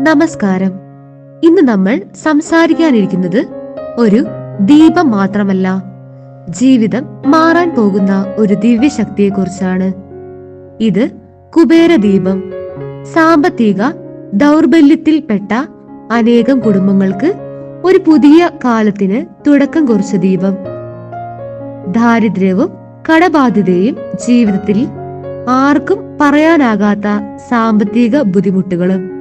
നമസ്കാരം. ഇന്ന് നമ്മൾ സംസാരിക്കാനിരിക്കുന്നത് ഒരു ദീപം മാത്രമല്ല. ജീവിതം മാറാൻ പോകുന്ന ഒരു ദിവ്യശക്തിയെക്കുറിച്ചാണ്. ഇത് കുബേര ദീപം സാമ്പത്തിക ദൗർബല്യത്തിൽപ്പെട്ട അനേകം കുടുംബങ്ങൾക്ക് ഒരു പുതിയ കാലത്തിന് തുടക്കം കുറിച്ച ദീപം. ദാരിദ്ര്യവും കടബാധ്യതയും ജീവിതത്തിൽ ആർക്കും പറയാനാകാത്ത സാമ്പത്തിക ബുദ്ധിമുട്ടുകളും.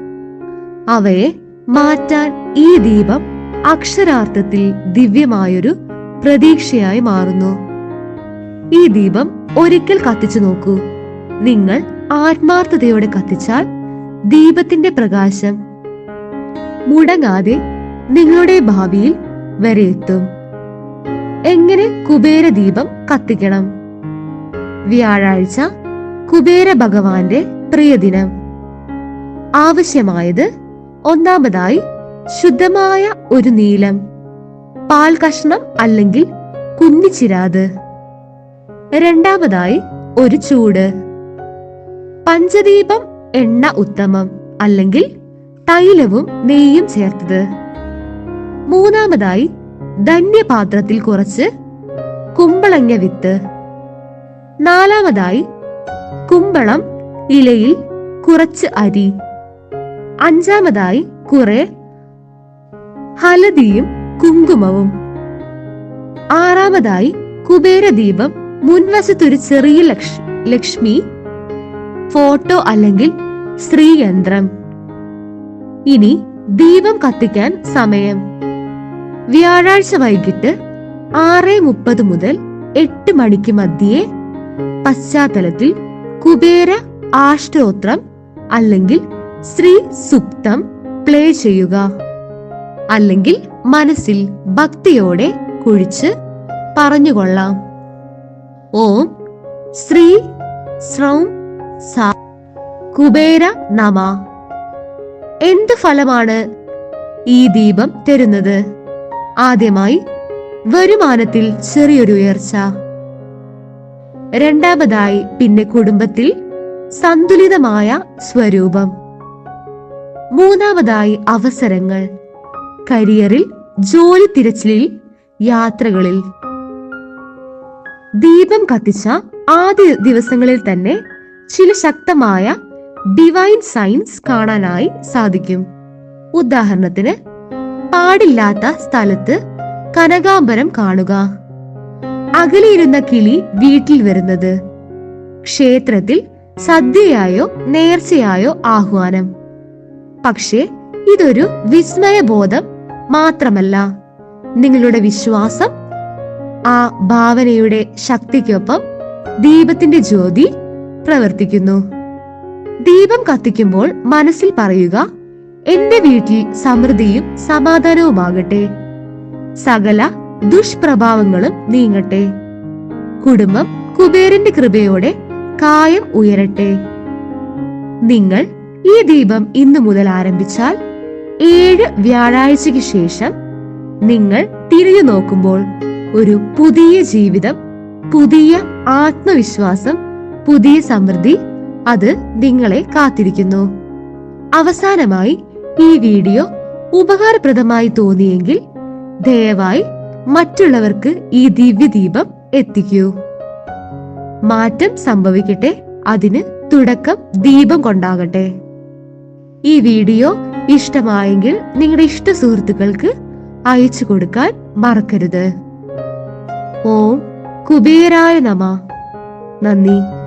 അവയെ മാറ്റാൻ ഈ ദീപം അക്ഷരാർത്ഥത്തിൽ ദിവ്യമായൊരു പ്രതീക്ഷയായി മാറുന്നു. ഈ ദീപം ഒരിക്കൽ കത്തിച്ചു നോക്കൂ. നിങ്ങൾ ആത്മാർത്ഥതയോടെ കത്തിച്ചാൽ ദീപത്തിന്റെ പ്രകാശം മുടങ്ങാതെ നിങ്ങളുടെ ഭാവിയിൽ വരെ എത്തും എങ്ങനെ കുബേര ദീപം കത്തിക്കണം? വ്യാഴാഴ്ച കുബേര ഭഗവാന്റെ പ്രിയദിനം. ആവശ്യമായത് ഒന്നാമതായി ശുദ്ധമായ ഒരു നീലം പാൽ കഷ്ണം അല്ലെങ്കിൽ കുന്നിച്ചിരാത് രണ്ടാമതായി ഒരു ചൂട് പഞ്ചദീപം എണ്ണ ഉത്തമം അല്ലെങ്കിൽ തൈലവും നെയ്യും ചേർത്തത്. മൂന്നാമതായി ധന്യപാത്രത്തിൽ കുറച്ച് കുമ്പളങ്ങ വിത്ത്. നാലാമതായി കുമ്പളം ഇലയിൽ കുറച്ച് അരി. അഞ്ചാമതായി കുറെ ഹലദിയും കുങ്കുമവും. ആറാമതായി കുബേര ദീപം മുൻവശത്തൊരു ചെറിയ ലക്ഷ് ലക്ഷ്മി ഫോട്ടോ അല്ലെങ്കിൽ ശ്രീയന്ത്രം ഇനി ദീപം കത്തിക്കാൻ സമയം. വ്യാഴാഴ്ച വൈകിട്ട് ആറ് മുപ്പത് മുതൽ എട്ട് മണിക്ക് മധ്യേ പശ്ചാത്തലത്തിൽ കുബേര ആഷ്ടോത്രം അല്ലെങ്കിൽ ശ്രീ സുപ്തം പ്ലേ ചെയ്യുക. അല്ലെങ്കിൽ മനസ്സിൽ ഭക്തിയോടെ കുഴിച്ച് പറഞ്ഞുകൊള്ളാം. ഓം ശ്രീ ശ്രൗം സാ കുബേര നമ. എന്ത് ഫലമാണ് ഈ ദീപം തരുന്നത്? ആദ്യമായി വരുമാനത്തിൽ ചെറിയൊരു ഉയർച്ച. രണ്ടാമതായി പിന്നെ കുടുംബത്തിൽ സന്തുലിതമായ സ്വരൂപം. മൂന്നാമതായി അവസരങ്ങൾ. കരിയറിൽ ജോലി തിരച്ചിലിൽ യാത്രകളിൽ. ദീപം കത്തിച്ച ആദ്യ ദിവസങ്ങളിൽ തന്നെ ചില ശക്തമായ ഡിവൈൻ സൈൻസ് കാണാനായി സാധിക്കും. ഉദാഹരണത്തിന് പാടില്ലാത്ത സ്ഥലത്ത് കനകാംബരം കാണുക. അകലെയിരുന്ന കിളി വീട്ടിൽ വരുന്നത്. ക്ഷേത്രത്തിൽ സദ്യയായോ നേർച്ചയായോ ആഹ്വാനം. പക്ഷേ ഇതൊരു വിസ്മയബോധം മാത്രമല്ല. നിങ്ങളുടെ വിശ്വാസം ആ ഭാവനയുടെ ശക്തിക്കൊപ്പം ദീപത്തിന്റെ ജ്യോതി പ്രവർത്തിക്കുന്നു. ദീപം കത്തിക്കുമ്പോൾ മനസ്സിൽ പറയുക എന്റെ വീട്ടിൽ സമൃദ്ധിയും സമാധാനവുമാകട്ടെ. സകല ദുഷ്പ്രഭാവങ്ങളും നീങ്ങട്ടെ. കുടുംബം കുബേരന്റെ കൃപയോടെ കായം ഉയരട്ടെ. നിങ്ങൾ ഈ ദീപം ഇന്നു മുതൽ ആരംഭിച്ചാൽ ഏഴ് വ്യാഴാഴ്ചയ്ക്ക് ശേഷം നിങ്ങൾ തിരിഞ്ഞു നോക്കുമ്പോൾ ഒരു പുതിയ ജീവിതം പുതിയ ആത്മവിശ്വാസം പുതിയ സമൃദ്ധി അത് നിങ്ങളെ കാത്തിരിക്കുന്നു. അവസാനമായി ഈ വീഡിയോ ഉപകാരപ്രദമായി തോന്നിയെങ്കിൽ ദയവായി മറ്റുള്ളവർക്ക് ഈ ദിവ്യ ദീപം എത്തിക്കൂ. മാറ്റം സംഭവിക്കട്ടെ അതിന് തുടക്കം ദീപം കൊണ്ടാകട്ടെ. ഈ വീഡിയോ ഇഷ്ടമായെങ്കിൽ നിങ്ങളുടെ ഇഷ്ട സുഹൃത്തുക്കൾക്ക് അയച്ചു കൊടുക്കാൻ മറക്കരുത്. ഓം കുബേരായ നമ. നന്ദി.